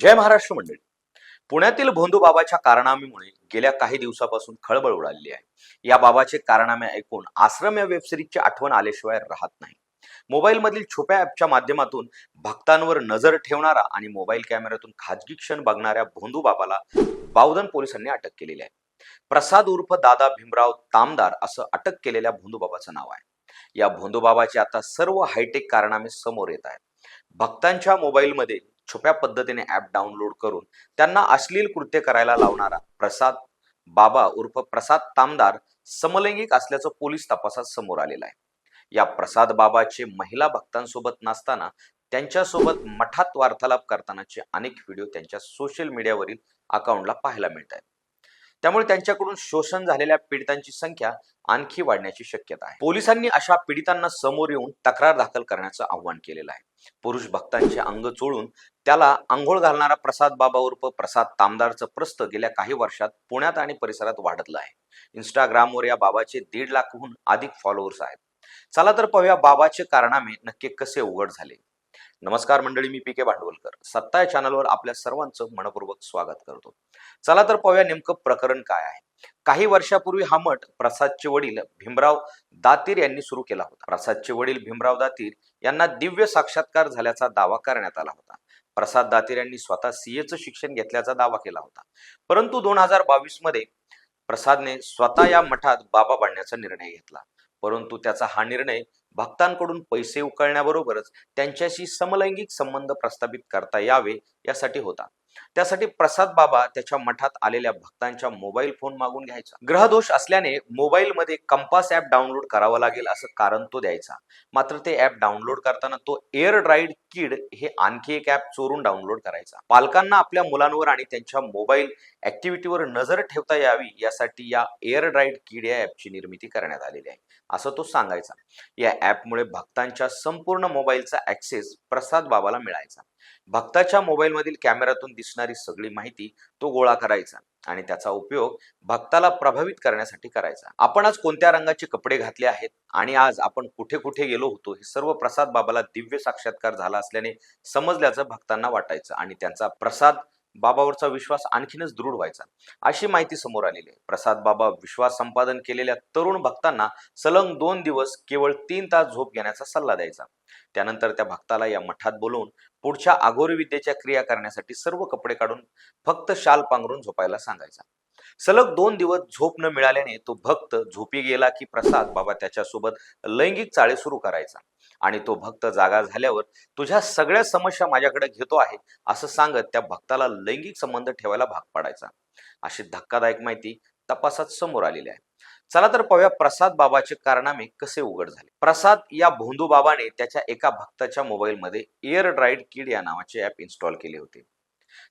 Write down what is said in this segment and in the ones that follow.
जय महाराष्ट्र मंडळी. पुण्यातील भोंदू बाबाच्या कारनाम्यामुळे गेल्या काही दिवसापासून खळबळ उडाली आहे. या बाबाचे कारनामे ऐकून आश्रम या वेबसिरीजची आठवण आल्याशिवाय राहत नाही. मोबाईलमधील छुप्या ॲपच्या माध्यमातून भक्तांवर नजर ठेवणारा आणि मोबाईल कॅमेऱ्यातून खाजगी क्षण बघणाऱ्या भोंदू बाबाला बावधन पोलिसांनी अटक केलेली आहे. प्रसाद उर्फ दादा भीमराव तामदार असं अटक केलेल्या भोंदू बाबाचं नाव आहे. या भोंदू बाबाचे आता सर्व हायटेक कारनामे समोर येत आहेत. भक्तांच्या मोबाईलमध्ये छुप्या पद्धतीने ॲप डाउनलोड करून त्यांना अश्लील कृत्य करायला लावणारा प्रसाद बाबा उर्फ प्रसाद तामदार समलैंगिक असल्याचं पोलीस तपासात समोर आलेलं आहे. या प्रसाद बाबाचे महिला भक्तांसोबत नसताना त्यांच्यासोबत मठात वार्तालाप करतानाचे अनेक व्हिडिओ त्यांच्या सोशल मीडियावरील अकाउंटला पाहायला मिळत आहेत त्यामुळे त्यांच्याकडून शोषण झालेल्या पीडितांची संख्या आणखी वाढण्याची शक्यता आहे. पोलिसांनी अशा पीडितांना समोर येऊन तक्रार दाखल करण्याचं आव्हान केलेलं आहे. पुरुष भक्तांचे अंग चोळून त्याला आंघोळ घालणारा प्रसाद बाबा उर्फ प्रसाद तामदारचं प्रस्त गेल्या काही वर्षात पुण्यात आणि परिसरात वाढतलं आहे. इंस्टाग्रामवर या बाबाचे दीड लाखहून अधिक फॉलोअर्स आहेत. चला तर पाहूया बाबाचे कारनामे नक्की कसे उघड झाले. नमस्कार मंडळी मी पी के भांडवलकर. सत्ता या चॅनलवर आपल्या सर्वांचं मनपूर्वक स्वागत करतो. चला तर पाहूया नेमकं प्रकरण काय आहे. काही वर्षापूर्वी हा मठ प्रसादचे वडील भीमराव दातीर यांनी सुरू केला होता. प्रसादचे वडील भीमराव दातीर यांना दिव्य साक्षात्कार झाल्याचा दावा करण्यात आला होता. प्रसाद दातीर यांनी स्वतः सीएचं शिक्षण घेतल्याचा दावा केला होता. परंतु दोन हजार बावीसमध्ये प्रसादने स्वतः या मठात बाबा बांधण्याचा निर्णय घेतला. परंतु त्याचा हा निर्णय भक्तांकडून पैसे उकळण्याबरोबरच त्यांच्याशी समलैंगिक संबंध प्रस्थापित करता यावे यासाठी होता. त्यासाठी प्रसाद बाबा त्याच्या मठात आलेल्या भक्तांच्या मोबाईल फोन मागून घ्यायचा. ग्रहदोष असल्याने मोबाईलमध्ये कंपास ऍप डाउनलोड करावं लागेल असं कारण तो द्यायचा. मात्र ते ऍप डाउनलोड करताना तो एअर ड्राईड किड हे आणखी एक ऍप चोरून डाउनलोड करायचा. पालकांना आपल्या मुलांवर आणि त्यांच्या मोबाईल ऍक्टिव्हिटीवर नजर ठेवता यावी यासाठी या एअर ड्राईड किड या ऍपची निर्मिती करण्यात आलेली आहे. असं तो सांगायचा. या ऍपमुळे भक्तांच्या संपूर्ण मोबाईलचा ऍक्सेस प्रसाद बाबाला मिळायचा. भक्ताच्या मोबाईलमधील कॅमेऱ्यातून दिसणारी सगळी माहिती तो गोळा करायचा आणि त्याचा उपयोग भक्ताला प्रभावित करण्यासाठी करायचा. आपण आज कोणत्या रंगाचे कपडे घातले आहेत आणि आज आपण कुठे कुठे गेलो होतो हे सर्व प्रसाद बाबाला दिव्य साक्षात्कार झाला असल्याने समजल्याचं भक्तांना वाटायचं आणि त्यांचा प्रसाद बाबावरचा विश्वास आणखीनच दृढ व्हायचा. अशी माहिती समोर आलेली आहे. प्रसाद बाबा विश्वास संपादन केलेल्या तरुण भक्तांना सलग दोन दिवस केवळ तीन तास झोप घेण्याचा सल्ला द्यायचा. त्यानंतर त्या भक्ताला या मठात बोलवून पुढच्या आघोरी विद्येच्या क्रिया करण्यासाठी सर्व कपडे काढून फक्त शाल पांघरून झोपायला सांगायचा. सलग दोन दिवस झोप न मिळाल्याने तो भक्त झोपी गेला की प्रसाद बाबा त्याच्यासोबत लैंगिक चाळे सुरू करायचा. आणि तो भक्त जागा झाल्यावर तुझ्या सगळ्या समस्या माझ्याकडे घेतो आहे असं सांगत त्या भक्ताला लैंगिक संबंध ठेवायला भाग पाडायचा. अशी धक्कादायक माहिती तपासात समोर आलेली आहे. चला तर पाहूया प्रसाद बाबाचे कारनामे कसे उघड झाले. प्रसाद या भोंदू बाबाने त्याच्या एका भक्ताच्या मोबाईलमध्ये एअर ड्राईड किड या नावाचे ऍप इन्स्टॉल केले होते.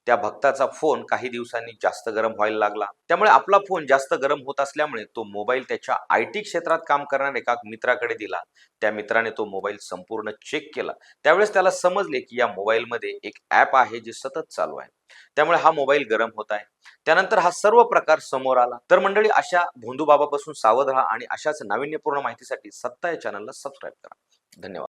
त्या भक्ताचा फोन काही दिवसांनी जास्त गरम व्हायला लागला. त्यामुळे आपला फोन जास्त गरम होत असल्यामुळे तो मोबाईल त्याच्या आय टी क्षेत्रात काम करणाऱ्या एका मित्राकडे दिला. त्या मित्राने तो मोबाईल संपूर्ण चेक केला. त्यावेळेस त्याला समजले की या मोबाईलमध्ये एक ॲप आहे जे सतत चालू आहे. त्यामुळे हा मोबाईल गरम होत आहे. त्यानंतर हा सर्व प्रकार समोर आला. तर मंडळी अशा भोंदूबाबापासून सावध राहा आणि अशाच नाविन्यपूर्ण माहितीसाठी सत्ता या चॅनलला सबस्क्राईब करा. धन्यवाद.